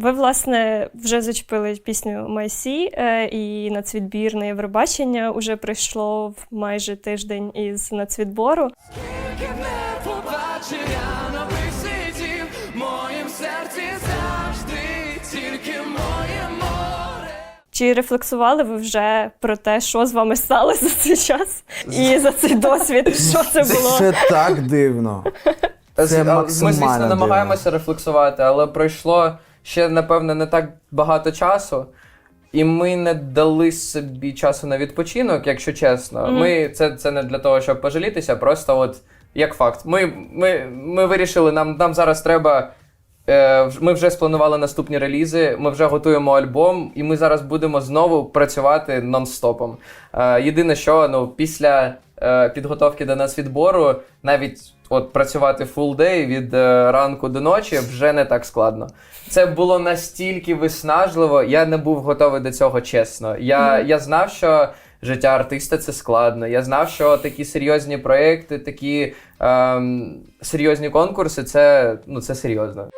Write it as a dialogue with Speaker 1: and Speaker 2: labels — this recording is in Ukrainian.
Speaker 1: Ви, власне, вже зачепили пісню Майсі, е, і нацвідбір на Євробачення уже пройшло в майже тиждень із нацвідбору.
Speaker 2: Скільки не побачив я нових світів, в моїм серці завжди тільки моє море.
Speaker 1: Чи рефлексували ви вже про те, що з вами сталося за цей час і за цей досвід? Що це було?
Speaker 3: Це так дивно. Це
Speaker 4: з- Ми, звісно,
Speaker 3: дивно.
Speaker 4: намагаємося рефлексувати, але пройшло ще, напевне, не так багато часу. І ми не дали собі часу на відпочинок, якщо чесно.
Speaker 1: Мгм.
Speaker 4: Ми це, це не для того, щоб пожалітися, просто от як факт. Ми, ми, ми вирішили, нам, нам зараз треба. Е, ми вже спланували наступні релізи, ми вже готуємо альбом, і ми зараз будемо знову працювати нон-стопом. Е, єдине, що ну, після підготовки до нас відбору, навіть от працювати full day від е, ранку до ночі вже не так складно. Це було настільки виснажливо, я не був готовий до цього, чесно. Я, я знав, що життя артиста це складно. Я знав, що такі серйозні проекти, такі ем, серйозні конкурси це, ну, це серйозно.